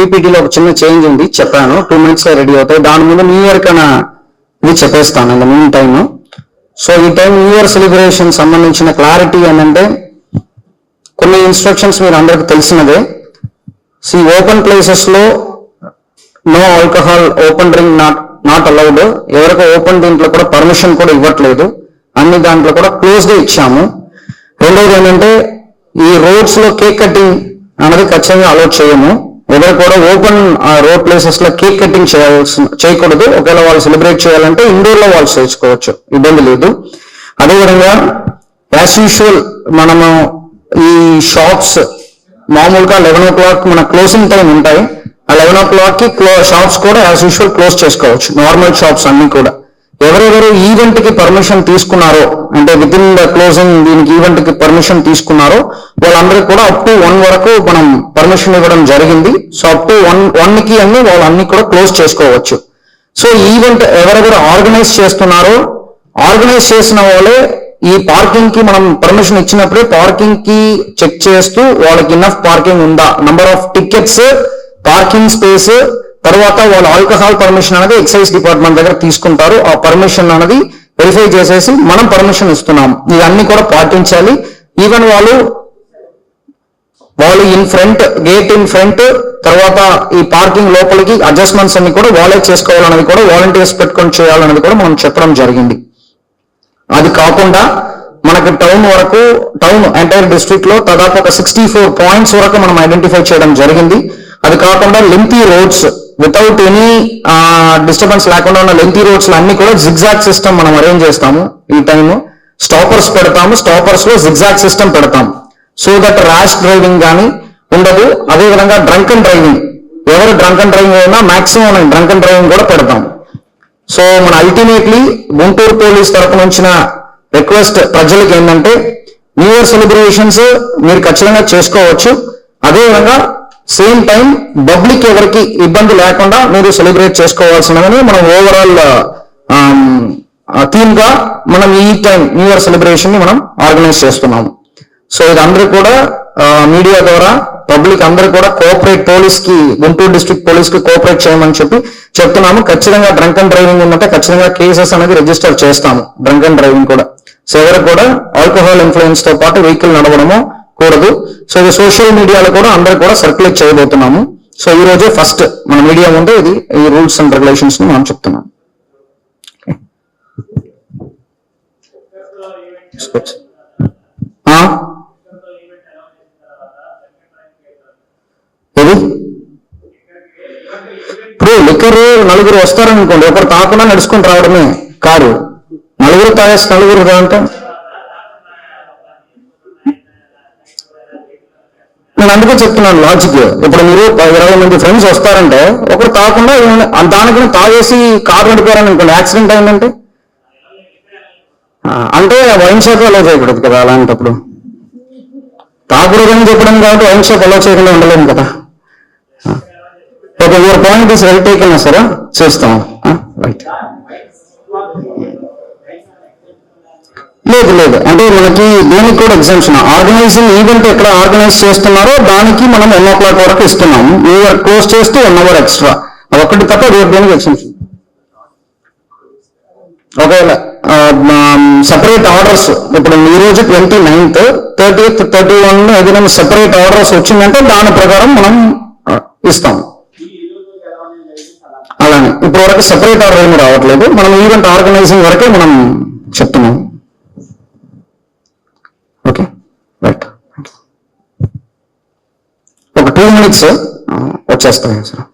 పీపీటీలో ఒక చిన్న చేంజ్ ఉంది చెప్పాను. టూ మినిట్స్లో రెడీ అవుతాయి. దాని ముందు న్యూ ఇయర్ కన్నా ఇది చెప్పేస్తాను ఇన్ మీన్ టైమ్ సో ఈ టైం న్యూ ఇయర్ సెలబ్రేషన్ సంబంధించిన క్లారిటీ ఏంటంటే కొన్ని ఇన్స్ట్రక్షన్స్ మీరు అందరికి తెలిసినదే సీ ఓపెన్ ప్లేసెస్లో no alcohol open drink not not allowed ఎవరికి ఓపెన్ దీంట్లో కూడా పర్మిషన్ కూడా ఇవ్వట్లేదు. అన్ని దాంట్లో కూడా క్లోజ్గా ఇచ్చాము. రెండవది ఏంటంటే ఈ రోడ్స్లో కేక్ కటింగ్ అనేది ఖచ్చితంగా అలౌట్ చేయము. ఎవరు కూడా ఓపెన్ రోడ్ ప్లేసెస్లో కేక్ కటింగ్ చేయాల్సిన చేయకూడదు. ఒకవేళ వాళ్ళు సెలబ్రేట్ చేయాలంటే ఇండోర్లో వాళ్ళు చేసుకోవచ్చు ఇబ్బంది లేదు. అదేవిధంగా యాజ్ యూజువల్ మనము ఈ షాప్స్ మామూలుగా లెవెన్ ఓ క్లాక్ మన క్లోజింగ్ టైం ఉంటాయి. ఆ లెవెన్ ఓ క్లాక్కి క్లో షాప్స్ కూడా యాజ్ యూజువల్ క్లోజ్ చేసుకోవచ్చు. నార్మల్ షాప్స్ అన్ని కూడా. ఎవరెవరు ఈవెంట్కి పర్మిషన్ తీసుకున్నారో అంటే విత్ ఇన్ ద క్లోజింగ్ దీనికి ఈవెంట్కి పర్మిషన్ తీసుకున్నారో వాళ్ళందరికీ కూడా అప్ టు వన్ వరకు మనం పర్మిషన్ ఇవ్వడం జరిగింది. సో అప్ టు వన్ వన్కి అన్ని వాళ్ళన్ని కూడా క్లోజ్ చేసుకోవచ్చు. సో ఈవెంట్ ఎవరెవరు ఆర్గనైజ్ చేస్తున్నారో ఆర్గనైజ్ చేసిన వాళ్ళే ఈ పార్కింగ్కి మనం పర్మిషన్ ఇచ్చినప్పుడే పార్కింగ్కి చెక్ చేస్తూ వాళ్ళకి ఇన్నఫ్ పార్కింగ్ ఉందా? Number of tickets parking space తర్వాత వాళ్ళు ఆల్కహాల్ పర్మిషన్ అనేది ఎక్సైజ్ డిపార్ట్మెంట్ దగ్గర తీసుకుంటారు. ఆ పర్మిషన్ అనేది వెరిఫై చేసేసి మనం పర్మిషన్ ఇస్తున్నాం ఇవన్నీ కూడా పాటించాలి. ఈవెన్ వాళ్ళు వాళ్ళు in front gate in front తర్వాత ఈ పార్కింగ్ లోపలికి అడ్జస్ట్మెంట్స్ అన్ని కూడా వాళ్ళే చేసుకోవాలన్నది కూడా వాలంటీర్స్ పెట్టుకొని చేయాలన్నది కూడా మనం చెప్పడం జరిగింది. అది కాకుండా మనకి టౌన్ వరకు టౌన్ ఎంటైర్ డిస్ట్రిక్ట్లో దాదాపు ఒక సిక్స్టీ ఫోర్ పాయింట్స్ వరకు మనం ఐడెంటిఫై చేయడం జరిగింది. అది కాకుండా లింపీ రోడ్స్ వితౌట్ ఎనీ డిస్టర్బెన్స్ లేకుండా ఉన్న లెంతీ రోడ్స్ అన్ని కూడా జిగ్జాగ్ సిస్టమ్ మనం అరేంజ్ చేస్తాము ఈ టైము స్టాపర్స్ పెడతాము స్టాపర్స్లో జిగ్జాగ్ సిస్టమ్ పెడతాం సో దట్ ర్యాష్ డ్రైవింగ్ కానీ ఉండదు. అదేవిధంగా డ్రంక్ అండ్ డ్రైవింగ్ ఎవరు డ్రంక్ అండ్ డ్రైవింగ్ అయినా మాక్సిమం డ్రంక్ అండ్ డ్రైవింగ్ కూడా పెడతాం సో మన అల్టిమేట్లీ గుంటూరు పోలీస్ తరపు నుంచిన రిక్వెస్ట్ ప్రజలకు ఏంటంటే న్యూ ఇయర్ సెలబ్రేషన్స్ మీరు ఖచ్చితంగా చేసుకోవచ్చు. అదేవిధంగా సేమ్ టైం పబ్లిక్ ఎవరికి ఇబ్బంది లేకుండా మీరు సెలబ్రేట్ చేసుకోవాల్సినదని మనం ఓవరాల్ థీమ్గా మనం ఈ టైం న్యూ ఇయర్ సెలబ్రేషన్ని మనం ఆర్గనైజ్ చేస్తున్నాం సో ఇది అందరూ కూడా మీడియా ద్వారా పబ్లిక్ అందరూ కూడా కోఆపరేట్ పోలీస్కి గుంటూరు డిస్ట్రిక్ట్ పోలీస్కి కోఆపరేట్ చేయమని చెప్పి చెప్తున్నాము. ఖచ్చితంగా డ్రంక్ అండ్ డ్రైవింగ్ ఉందంటే ఖచ్చితంగా కేసెస్ అనేది రిజిస్టర్ చేస్తాము. డ్రంక్ అండ్ డ్రైవింగ్ కూడా. సో ఎవరు కూడా ఆల్కహాల్ ఇన్ఫ్లుయెన్స్తో పాటు వెహికల్ నడవడము కూడదు సో ఇది సోషల్ మీడియాలో కూడా అందరు కూడా సర్క్యులేట్ చేయబోతున్నాము. సో ఈ రోజే ఫస్ట్ మన మీడియా ముందే ఇది ఈ రూల్స్ అండ్ రెగ్యులేషన్స్ని మనం చెప్తున్నాం ఆ? ఏది? ఇప్పుడు లిక్కరు నలుగురు వస్తారనుకోండి ఒకరు తాకుండా నడుచుకుని రావడమే కారు నలుగురు తాగేసి నలుగురు అంటే నేను అందుకే చెప్తున్నాను లాజిక్ ఇప్పుడు మీరు ఇరవై మంది ఫ్రెండ్స్ వస్తారంటే ఒకరు తాకుండా దానికి తాగేసి కారు నడిపారని అనుకోండి యాక్సిడెంట్ అయిందంటే? అంటే వైన్ షాప్ అలో చేయకూడదు కదా అలాంటప్పుడు. తాగుడదని చెప్పడం కాబట్టి వైన్ షాప్ అలా చేయకుండా ఉండలేము కదా. Okay your point is well taken సరే చేస్తాం రైట్ లేదు లేదు. అంటే మనకి దీనికి కూడా ఎగ్జామ్షన్ ఆర్గనైజింగ్ ఈవెంట్ ఎక్కడ ఆర్గనైజ్ చేస్తున్నారో దానికి మనం వన్ ఓ క్లాక్ వరకు ఇస్తున్నాం. యూఆర్ క్లోజ్ చేస్తే వన్ అవర్ ఎక్స్ట్రా అదొక్కటి తప్ప రేపు దేనికి ఎగ్జామ్షన్ ఒకవేళ సపరేట్ ఆర్డర్స్ ఇప్పుడు ఈ రోజు twenty ninth thirty thirty one ఏదైనా సపరేట్ ఆర్డర్స్ వచ్చిందంటే దాని ప్రకారం మనం ఇస్తాం. అలానే. ఇప్పుడు వరకు సెపరేట్ ఆర్డర్ ఏమి రావట్లేదు. మనం ఈవెంట్ ఆర్గనైజింగ్ వరకే మనం చెప్తున్నాం ఓకే రైట్ ఒక టూ మినిట్స్ వచ్చేస్తాయి సార్.